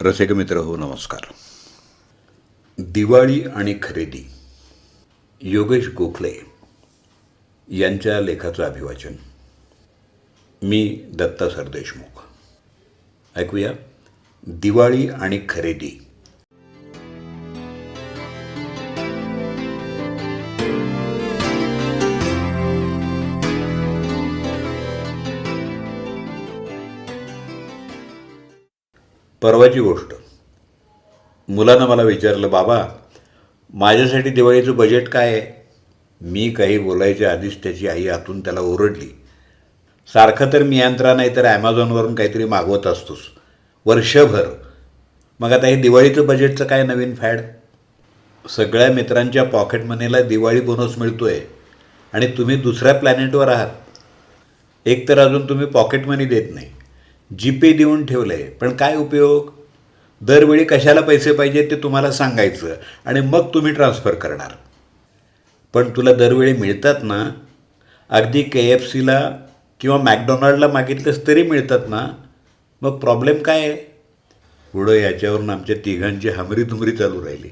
रसिक मित्र हो नमस्कार. दिवाळी आणि खरेदी. योगेश गोखले यांच्या लेखाचं अभिवाचन. मी दत्ता सरदेशमुख. ऐकूया. दिवाळी आणि खरेदी. परवाची गोष्ट. मुलानं मला विचारलं बाबा माझ्यासाठी दिवाळीचं बजेट काय आहे? मी काही बोलायच्या आधीच त्याची आई आतून त्याला ओरडली. सारखं तर मी यंत्रा नाही तर ॲमेझॉनवरून काहीतरी मागवत असतोस वर्षभर. मग आता हे दिवाळीचं बजेटचं काय नवीन फॅड सगळ्या मित्रांच्या पॉकेट मनीला दिवाळी बोनस मिळतो आहे आणि तुम्ही दुसऱ्या प्लॅनेटवर आहात. एक तर अजून तुम्ही पॉकेट मनी देत नाही. जीपे देऊन ठेवलं. आहे पण काय उपयोग? दरवेळी कशाला पैसे पाहिजे ते तुम्हाला सांगायचं आणि मग तुम्ही ट्रान्सफर करणार. पण तुला दरवेळी मिळतात ना? अगदी के एफ सीला किंवा मॅकडोनाल्डला मागितलंस तरी मिळतात ना? मग प्रॉब्लेम काय आहे? पुढं याच्यावरून आमच्या तिघांची हमरी धुमरी चालू राहिली.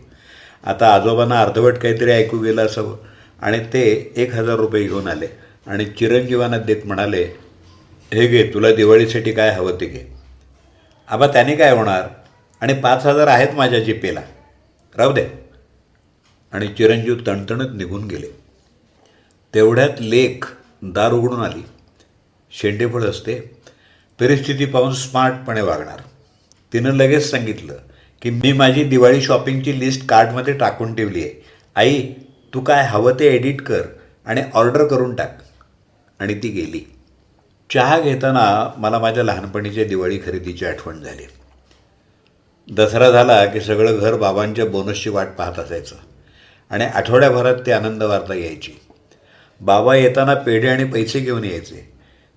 आता आजोबांना अर्धवट काहीतरी ऐकू गेलं असावं. आणि ते एक हजार रुपये घेऊन आले. आणि चिरंजीवांना देत म्हणाले हे घे तुला दिवाळीसाठी काय हवं ते घे. आबा त्याने काय होणार? आणि पाच हजार आहेत माझ्या जीपेला राहू दे. आणि चिरंजीव तणतणत निघून गेले. तेवढ्यात लेख दार उघडून आली. शेंडेफळ असते. परिस्थिती पाहून स्मार्टपणे वागणार. तिनं लगेच सांगितलं की मी माझी दिवाळी शॉपिंगची लिस्ट कार्टमध्ये टाकून ठेवली आहे. आई तू काय हवं ते एडिट कर आणि ऑर्डर करून टाक. आणि ती गेली. चहा घेताना मला माझ्या लहानपणीच्या दिवाळी खरेदीची आठवण झाली. दसरा झाला की सगळं घर बाबांच्या बोनसची वाट पाहत असायचं आणि आठवड्याभरात ते आनंद वार्ता यायची. बाबा येताना पेढे आणि पैसे घेऊन यायचे.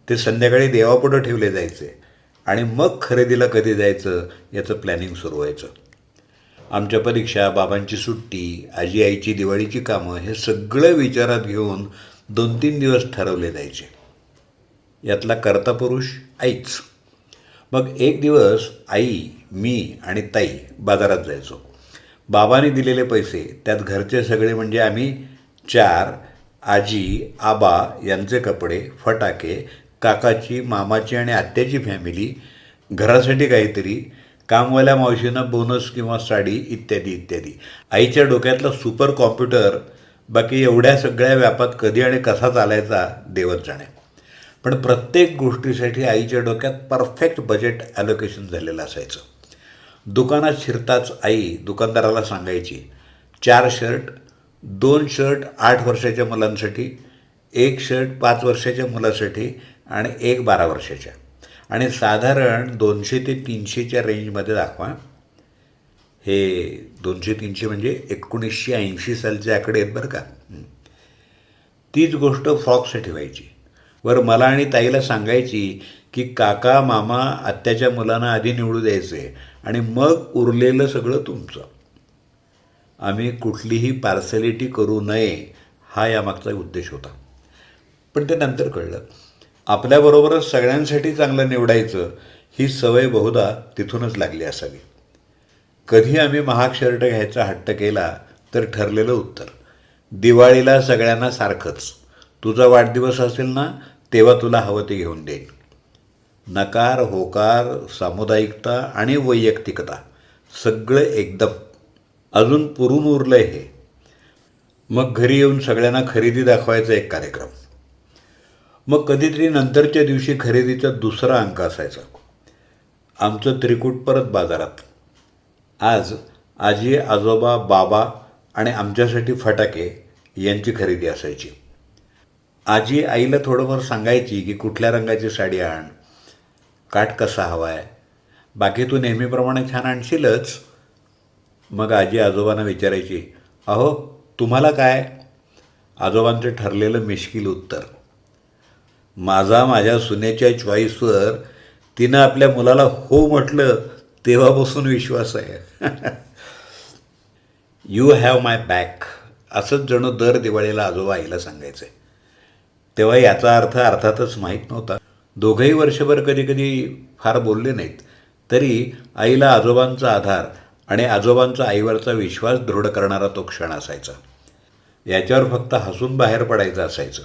ते संध्याकाळी देवापुढं ठेवले जायचे आणि मग खरेदीला कधी जायचं याचं प्लॅनिंग सुरू व्हायचं. आमच्या परीक्षा बाबांची सुट्टी आजी आईची दिवाळीची कामं हे सगळं विचारात घेऊन दोन तीन दिवस ठरवले जायचे. यातला कर्ता पुरुष आईच. मग एक दिवस आई मी आणि ताई बाजारात जायचो. बाबाने दिलेले पैसे त्यात घरचे सगळे म्हणजे आम्ही चार आजी आबा यांचे कपडे फटाके काकाची मामाची आणि आत्याची फॅमिली घरासाठी काहीतरी कामवाल्या मावशींना बोनस किंवा साडी इत्यादी इत्यादी. आईच्या डोक्यातला सुपर कॉम्प्युटर बाकी एवढ्या सगळ्या व्यापात कधी आणि कसा चालायचा देवत जाणे. पण प्रत्येक गोष्टीसाठी आईच्या डोक्यात परफेक्ट बजेट ॲलोकेशन झालेलं असायचं. दुकानात शिरताच आई दुकानदाराला सांगायची चार शर्ट दोन शर्ट आठ वर्षाच्या मुलांसाठी एक शर्ट पाच वर्षाच्या मुलासाठी आणि एक बारा वर्षाच्या. आणि साधारण दोनशे ते तीनशेच्या रेंजमध्ये दाखवा. हे दोनशे तीनशे म्हणजे एकोणीसशे ऐंशी सालचे आकडे आहेत बरं का. तीच गोष्ट फ्रॉकसाठी व्हायची. वर मला आणि ताईला सांगायची की काका मामा आत्याच्या मुलांना आधी निवडू द्यायचे आणि मग उरलेलं सगळं तुमचं. आम्ही कुठलीही पार्सॅलिटी करू नये हा यामागचा उद्देश होता. पण ते नंतर कळलं. आपल्याबरोबरच सगळ्यांसाठी चांगलं निवडायचं ही सवय बहुधा तिथूनच लागली असावी. कधी आम्ही महाग शर्ट घ्यायचा हट्ट केला तर ठरलेलं उत्तर दिवाळीला सगळ्यांना सारखंच. तुझा वाढदिवस असेल ना तेव्हा तुला हवं ते घेऊन देईन नकार होकार सामुदायिकता आणि वैयक्तिकता सगळं एकदम. अजून पुरून उरलं हे. मग घरी येऊन सगळ्यांना खरेदी दाखवायचा एक कार्यक्रम. मग कधीतरी नंतरच्या दिवशी खरेदीचा दुसरा अंक असायचा. आमचं त्रिकूट परत बाजारात. आज आजी आजोबा बाबा आणि आमच्यासाठी फटाके यांची खरेदी असायची. आजी आईला थोडंफार सांगायची की कुठल्या रंगाची साडी आण. काठ कसा हवा आहे बाकी तू नेहमीप्रमाणे छान आणशीलच. मग आजी आजोबांना विचारायची अहो तुम्हाला काय? आजोबांचं ठरलेलं मिश्किल उत्तर. माझा माझ्या सुनेच्या चॉईसवर तिनं आपल्या मुलाला हो म्हटलं तेव्हापासून विश्वास आहे. यू हॅव माय बॅक असंच जणू दर दिवाळीला आजोबा आईला सांगायचं. आहे तेव्हा याचा अर्थ अर्थातच माहीत नव्हता. दोघंही वर्षभर कधी कधी फार बोलले नाहीत. तरी आईला आजोबांचा आधार आणि आजोबांचा आईवरचा विश्वास दृढ करणारा तो क्षण असायचा. याच्यावर फक्त हसून बाहेर पडायचं असायचं.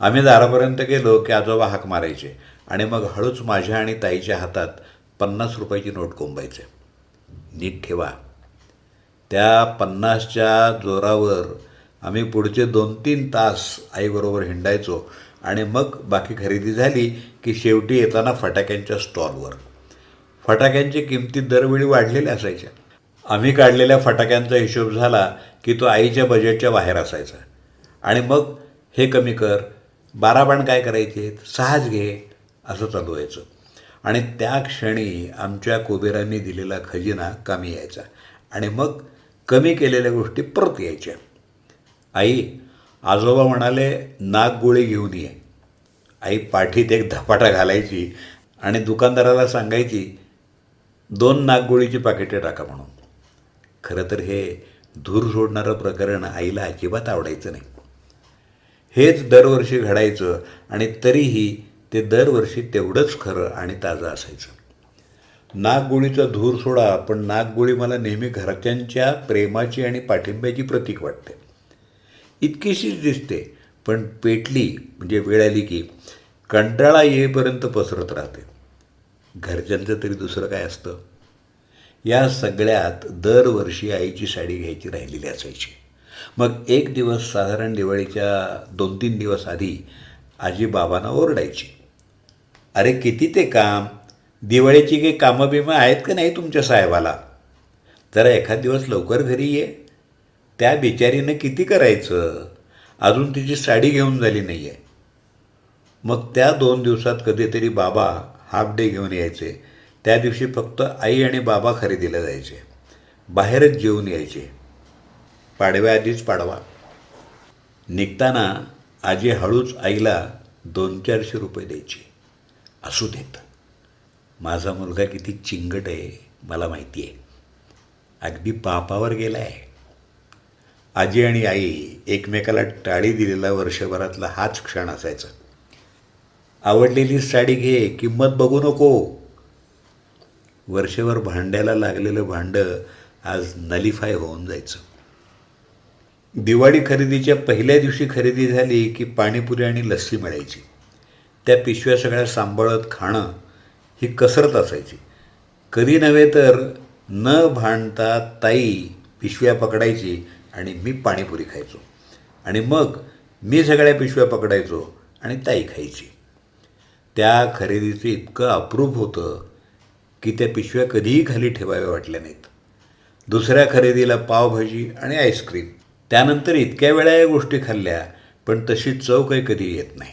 आम्ही दारापर्यंत गेलो की आजोबा हाक मारायचे आणि मग हळूच माझ्या आणि ताईच्या हातात पन्नास रुपयाची नोट कोंबायचे. नीट ठेवा. त्या पन्नासच्या जोरावर आम्ही पुढचे दोन तीन तास आईबरोबर हिंडायचो आणि मग बाकी खरेदी झाली की शेवटी येताना फटाक्यांच्या स्टॉलवर. फटाक्यांची किमती दरवेळी वाढलेल्या असायच्या. आम्ही काढलेल्या फटाक्यांचा हिशोब झाला की तो आईच्या बजेटच्या बाहेर असायचा. आणि मग हे कमी कर बारा बाण काय करायचे सहाच घे असं चालू व्हायचं. आणि त्या क्षणी आमच्या कुबेरांनी दिलेला खजिना कमी यायचा. आणि मग कमी केलेल्या गोष्टी परत यायच्या. आई आजोबा म्हणाले नागगोळी घेऊन ये. आई पाठीत एक धपाटा घालायची आणि दुकानदाराला सांगायची दोन नागगोळीची पाकिटे टाका म्हणून. खरं तर हे धूर सोडणारं प्रकरण आईला अजिबात आवडायचं नाही. हेच दरवर्षी घडायचं आणि तरीही ते दरवर्षी तेवढंच खरं आणि ताजं असायचं. नागगोळीचा धूर सोडा पण नागगोळी मला नेहमी घरच्यांच्या प्रेमाची आणि पाठिंब्याची प्रतीक वाटते. इतकीशीच दिसते. पण पेटली म्हणजे वेळ आली की कंटाळा येईपर्यंत पसरत राहते. घरच्यांचं तरी दुसरं काय असतं? या सगळ्यात दरवर्षी आईची साडी घ्यायची राहिलेली असायची. मग एक दिवस साधारण दिवाळीच्या दोन तीन दिवस आधी आजी बाबांना ओरडायची. अरे किती ते काम? दिवाळीची काही कामं बिमं आहेत का नाही तुमच्या साहेबाला? जरा एखाद दिवस लवकर घरी ये. त्या बिचारीनं किती करायचं? अजून तिची साडी घेऊन झाली नाही आहे मग त्या दोन दिवसात कधीतरी बाबा हाफ डे घेऊन यायचे. त्या दिवशी फक्त आई आणि बाबा खरेदीला जायचे. बाहेरच जेवून यायचे. पाडव्याआधीच पाडवा. निघताना आजी हळूच आईला दोन चारशे रुपये द्यायची. असू देत. माझा मुलगा किती चिंगट आहे मला माहिती आहे अगदी पापावर गेला आहे आजी आणि आई एकमेकाला टाळी दिलेला वर्षभरातला हाच क्षण असायचा. आवडलेली साडी घे किंमत बघू नको. वर्षभर भांड्याला लागलेलं भांडं आज नलिफाय होऊन जायचं. दिवाळी खरेदीच्या पहिल्या दिवशी खरेदी झाली की पाणीपुरी आणि लस्सी मिळायची. त्या पिशव्या सगळ्या सांभाळत खाणं ही कसरत असायची. कधी नव्हे तर न भांडता ताई पिशव्या पकडायची आणि मी पाणीपुरी खायचो. आणि मग मी सगळ्या पिशव्या पकडायचो आणि ताई खायची. त्या खरेदीचं इतकं अप्रूप होतं की त्या पिशव्या कधीही खाली ठेवाव्या वाटल्या नाहीत. दुसऱ्या खरेदीला पावभाजी आणि आईस्क्रीम. त्यानंतर इतक्या वेळा या गोष्टी खाल्ल्या पण तशी चव काही कधी येत नाही.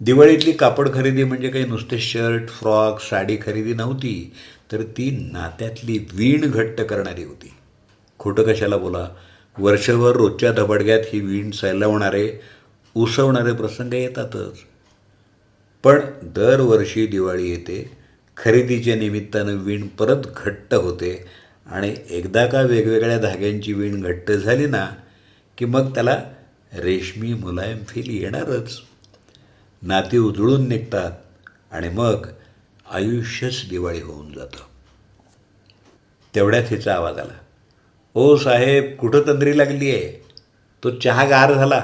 दिवाळीतली कापड खरेदी म्हणजे काही नुसते शर्ट फ्रॉक साडी खरेदी नव्हती तर ती नात्यातली वीण घट्ट करणारी होती. खोटं कशाला बोला? वर्षभर रोजच्या धबडग्यात ही वीण सैलवणारे उसवणारे प्रसंग येतातच. पण दरवर्षी दिवाळी येते खरेदीच्या निमित्तानं वीण परत घट्ट होते आणि एकदा का वेगवेगळ्या धाग्यांची वीण घट्ट झाली ना की मग त्याला रेशमी मुलायम फील येणारच. नाती उजळून निघतात आणि मग आयुष्यच दिवाळी होऊन जातं. तेवढ्यात हिचा आवाज आला. ओ साहेब कुठं तंद्री लागली आहे? तो चहा गार झाला.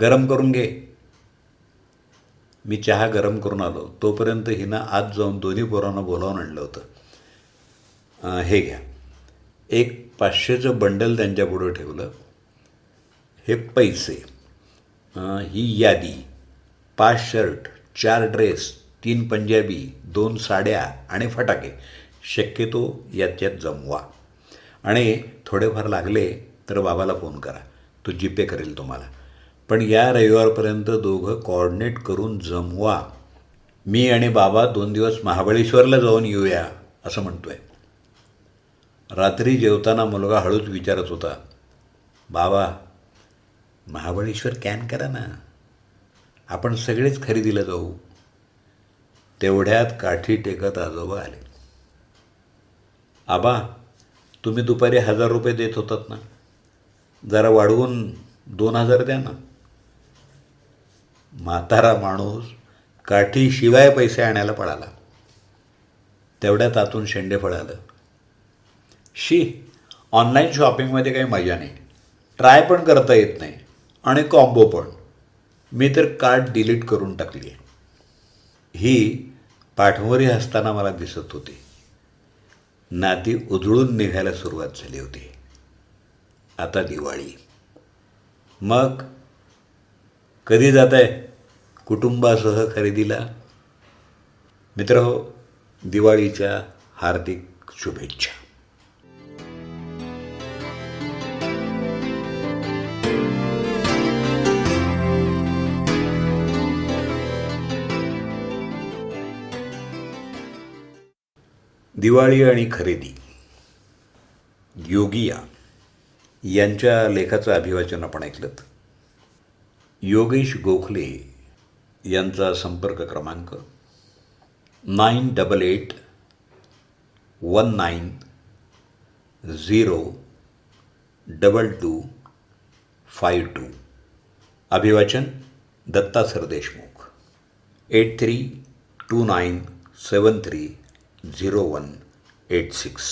गरम करून घे. मी चहा गरम करून आलो. तोपर्यंत हिनं आत जाऊन दोन्ही पोरांना बोलावून आणलं होतं. हे घ्या. एक पाचशेचं बंडल त्यांच्यापुढं ठेवलं. हे पैसे. ही यादी. पाच शर्ट चार ड्रेस तीन पंजाबी दोन साड्या आणि फटाके. शक्यतो याच्यात जमवा. आणि थोडेफार लागले तर बाबाला फोन करा. तो जीपे करेल तुम्हाला. पण या रविवारपर्यंत दोघं कॉर्डिनेट करून जमवा. मी आणि बाबा दोन दिवस महाबळेश्वरला जाऊन येऊया असं म्हणतो आहे रात्री जेवताना मुलगा हळूच विचारत होता बाबा महाबळेश्वर कॅन करा ना? आपण सगळेच खरेदीला जाऊ. तेवढ्यात काठी टेकत आजोबा आले. आबा तुम्ही दुपारी हजार रुपये देत होतात ना. जरा वाढवून दोन हजार द्या ना. म्हातारा माणूस काठीशिवाय पैसे आणायला पळाला. तेवढ्यात आतून शेंडे फळालं. शी ऑनलाईन शॉपिंगमध्ये काही मजा नाही. ट्राय पण करता येत नाही. आणि कॉम्बो पण. मी तर कार्ड डिलीट करून टाकली आहे ही पाठमोरी असताना मला दिसत होती. नाती उजळून निघायला सुरुवात झाली होती. आता दिवाळी. मग कधी जात आहे कुटुंबासह खरेदीला? मित्र हो दिवाळीच्या हार्दिक शुभेच्छा. दिवाळी आणि खरेदी योगिया यांच्या लेखाचं अभिवाचन आपण ऐकलं योगेश गोखले यांचा संपर्क क्रमांक nine double eight one nine zero double two five two अभिवाचन Datta Sardeshmukh eight three two nine seven three zero one eight six